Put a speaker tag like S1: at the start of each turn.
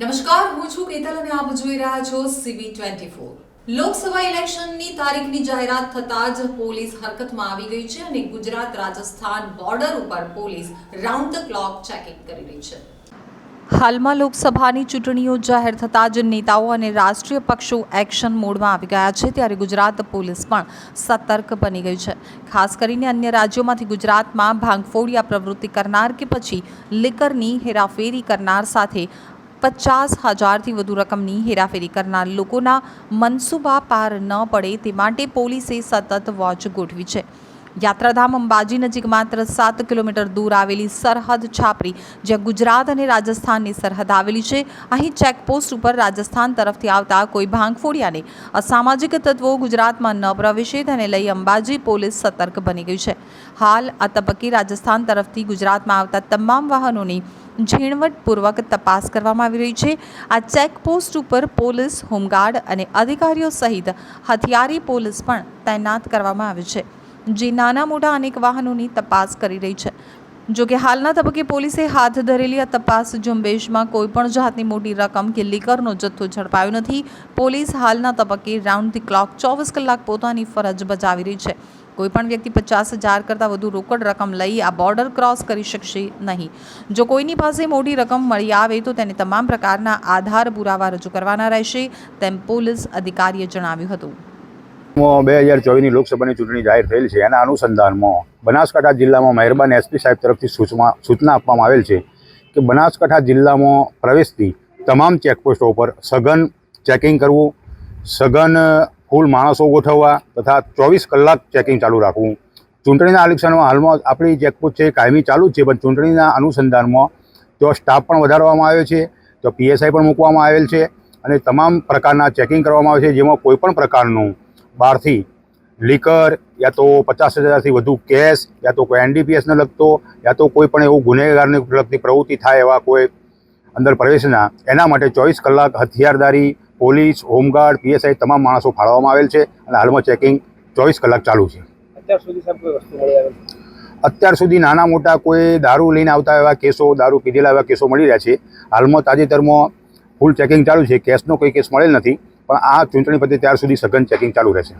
S1: નમસ્કાર, હું છું કેતલ અને આપ જોઈ રહ્યા છો સીબી ટ્વેન્ટી લોકસભા ઇલેક્શનની તારીખની જાહેરાત થતાં જ પોલીસ હરકતમાં આવી ગઈ છે અને ગુજરાત રાજસ્થાન બોર્ડર ઉપર police round the clock checking કરી રહી છે. હાલમાં લોકસભાની ચૂંટણીઓ જાહેર થતાં જ નેતાઓ અને રાષ્ટ્રીય પક્ષો એક્શન મોડમાં આવી ગયા છે, ત્યારે ગુજરાત પોલીસ પણ સતર્ક બની ગઈ છે. ખાસ કરીને અન્ય રાજ્યોમાંથી ગુજરાતમાં ભાંગફોડિયા પ્રવૃત્તિ કરનાર કે પછી લિકરની હેરાફેરી કરનાર સાથે પચાસ હજારથી વધુ રકમની હેરાફેરી કરનાર લોકોના મનસૂબા પાર ન પડે તે માટે પોલીસે સતત વોચ ગોઠવી છે. યાત્રાધામ અંબાજી નજીક માત્ર સાત કિલોમીટર દૂર આવેલી સરહદ છાપરી, જ્યાં ગુજરાત અને રાજસ્થાનની સરહદ આવેલી છે. અહીં ચેકપોસ્ટ ઉપર રાજસ્થાન તરફથી આવતા કોઈ ભાંગફોડિયાને અસામાજિક તત્વો ગુજરાતમાં ન પ્રવેશે તેને લઈ અંબાજી પોલીસ સતર્ક બની ગઈ છે. હાલ આ તબક્કે રાજસ્થાન તરફથી ગુજરાતમાં આવતા તમામ વાહનોની ઝીણવટપૂર્વક તપાસ કરવામાં આવી રહી છે. આ ચેકપોસ્ટ ઉપર પોલીસ, હોમગાર્ડ અને અધિકારીઓ સહિત હથિયારી પોલીસ પણ તૈનાત કરવામાં આવી છે. જે નાના મોટા અનેક વાહનોની તપાસ કરી રહી છે. જો કે હાલના તબક્કે પોલીસે હાથ ધરેલી આ તપાસ ઝુંબેશમાં કોઈપણ જાતની મોટી રકમ કે લીકરનો જથ્થો ઝડપાયો નથી. પોલીસ હાલના તબક્કે રાઉન્ડ ધી ક્લોક ચોવીસ કલાક પોતાની ફરજ બજાવી રહી છે. કોઈપણ વ્યક્તિ પચાસ હજાર કરતાં વધુ રોકડ રકમ લઈ આ બોર્ડર ક્રોસ કરી શકશે નહીં. જો કોઈની પાસે મોટી રકમ મળી આવે તો તેને તમામ પ્રકારના આધાર પુરાવા રજૂ કરવાના રહેશે, તેમ પોલીસ અધિકારીએ જણાવ્યું હતું.
S2: બે હજાર ચોવીસની લોકસભાની ચૂંટણી જાહેર થયેલ છે. એના અનુસંધાનમાં બનાસકાંઠા જિલ્લામાં મહેરબાન એસપી સાહેબ તરફથી સૂચના સૂચના આપવામાં આવેલ છે કે બનાસકાંઠા જિલ્લામાં પ્રવેશતી તમામ ચેકપોસ્ટો ઉપર સઘન ચેકિંગ કરવું, સઘન ફૂલ માણસો ગોઠવવા તથા ચોવીસ કલાક ચેકિંગ ચાલુ રાખવું. ચૂંટણીના અલિક્ષનમાં હાલમાં આપણી ચેકપોસ્ટ છે કાયમી ચાલુ છે, પણ ચૂંટણીના અનુસંધાનમાં તો સ્ટાફ પણ વધારવામાં આવ્યો છે, તો પીએસઆઈ પણ મૂકવામાં આવેલ છે અને તમામ પ્રકારના ચેકિંગ કરવામાં આવે છે, જેમાં કોઈપણ પ્રકારનું બહારથી લીકર યા તો પચાસ હજારથી વધુ કેશ યા તો કોઈ એનડીપીએસને લગતો, યા તો કોઈ પણ એવું ગુનેગારને લગતી પ્રવૃત્તિ થાય એવા કોઈ અંદર પ્રવેશના, એના માટે ચોવીસ કલાક હથિયારદારી પોલીસ હોમગાર્ડ પીએસઆઈ તમામ માણસો ફાળવવામાં આવેલ છે અને હાલમાં ચેકિંગ ચોવીસ કલાક ચાલુ છે.
S3: અત્યાર સુધી
S2: નાના મોટા કોઈ દારૂ લઈને આવતા એવા કેસો દારૂ પીધેલા એવા કેસો મળી રહ્યા છે. હાલમાં તાજેતરમાં ફૂલ ચેકિંગ ચાલુ છે. કેસનો કોઈ કેસ મળેલ નથી. પણ આ ચૂંટણી પતે ત્યાર સુધી સઘન ચેકિંગ ચાલુ રહેશે.